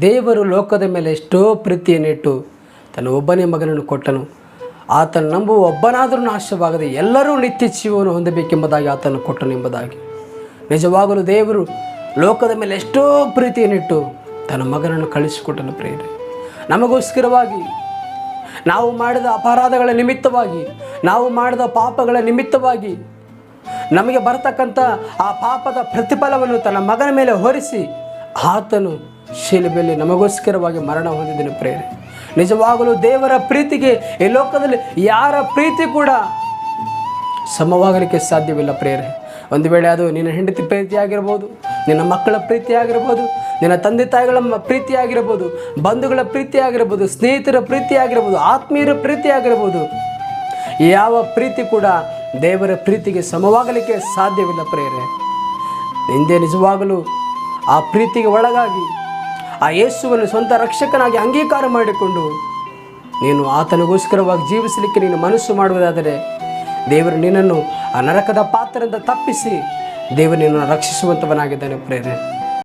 ದೇವರು ಲೋಕದ ಮೇಲೆ ಎಷ್ಟೋ ಪ್ರೀತಿಯನ್ನಿಟ್ಟು ತನ್ನ ಒಬ್ಬನೇ ಮಗನನ್ನು ಕೊಟ್ಟನು. ಆತನ ನಂಬುವ ಒಬ್ಬನಾದರೂ ನಾಶವಾಗದೆ ಎಲ್ಲರೂ ನಿತ್ಯ ಜೀವವನ್ನು ಹೊಂದಬೇಕೆಂಬುದಾಗಿ ಆತನು ಕೊಟ್ಟನು ಎಂಬುದಾಗಿ. ನಿಜವಾಗಲೂ ದೇವರು ಲೋಕದ ಮೇಲೆ ಎಷ್ಟೋ ಪ್ರೀತಿಯನ್ನಿಟ್ಟು ತನ್ನ ಮಗನನ್ನು ಕಳಿಸಿಕೊಟ್ಟನು ಪ್ರೇರೆ ನಮಗೋಸ್ಕರವಾಗಿ ನಾವು ಮಾಡಿದ ಅಪರಾಧಗಳ ನಿಮಿತ್ತವಾಗಿ, ನಾವು ಮಾಡಿದ ಪಾಪಗಳ ನಿಮಿತ್ತವಾಗಿ, ನಮಗೆ ಬರತಕ್ಕಂಥ ಆ ಪಾಪದ ಪ್ರತಿಫಲವನ್ನು ತನ್ನ ಮಗನ ಮೇಲೆ ಹೊರಿಸಿ ಆತನು ಶಿಲುಬೆಯಲ್ಲಿ ನಮಗೋಸ್ಕರವಾಗಿ ಮರಣ ಹೊಂದಿದ್ದನು ಪ್ರೇರೆ ನಿಜವಾಗಲೂ ದೇವರ ಪ್ರೀತಿಗೆ ಈ ಲೋಕದಲ್ಲಿ ಯಾರ ಪ್ರೀತಿ ಕೂಡ ಸಮವಾಗಲಿಕ್ಕೆ ಸಾಧ್ಯವಿಲ್ಲ ಪ್ರೇರೆ ಒಂದು ವೇಳೆ ಅದು ನಿನ್ನ ಹೆಂಡತಿ ಪ್ರೀತಿಯಾಗಿರ್ಬೋದು, ನಿನ್ನ ಮಕ್ಕಳ ಪ್ರೀತಿಯಾಗಿರ್ಬೋದು, ನಿನ್ನ ತಂದೆ ತಾಯಿಗಳ ಪ್ರೀತಿ ಪ್ರೀತಿಯಾಗಿರ್ಬೋದು, ಬಂಧುಗಳ ಪ್ರೀತಿಯಾಗಿರ್ಬೋದು, ಸ್ನೇಹಿತರ ಪ್ರೀತಿಯಾಗಿರ್ಬೋದು, ಆತ್ಮೀಯರ ಪ್ರೀತಿಯಾಗಿರ್ಬೋದು, ಯಾವ ಪ್ರೀತಿ ಕೂಡ ದೇವರ ಪ್ರೀತಿಗೆ ಸಮವಾಗಲಿಕ್ಕೆ ಸಾಧ್ಯವಿಲ್ಲ ಪ್ರೇರೆ ಹಿಂದೆ ನಿಜವಾಗಲೂ ಆ ಪ್ರೀತಿಗೆ ಒಳಗಾಗಿ ಆ ಯೇಸುವನ್ನು ಸ್ವಂತ ರಕ್ಷಕನಾಗಿ ಅಂಗೀಕಾರ ಮಾಡಿಕೊಂಡು ನೀನು ಆತನಿಗೋಸ್ಕರವಾಗಿ ಜೀವಿಸಲಿಕ್ಕೆ ನೀನು ಮನಸ್ಸು ಮಾಡುವುದಾದರೆ ದೇವರು ನಿನ್ನನ್ನು ಆ ನರಕದ ಪಾತ್ರದಿಂದ ತಪ್ಪಿಸಿ ದೇವರು ನಿನ್ನನ್ನು ರಕ್ಷಿಸುವಂಥವನಾಗಿದ್ದಾನೆ ಪ್ರೇರೆ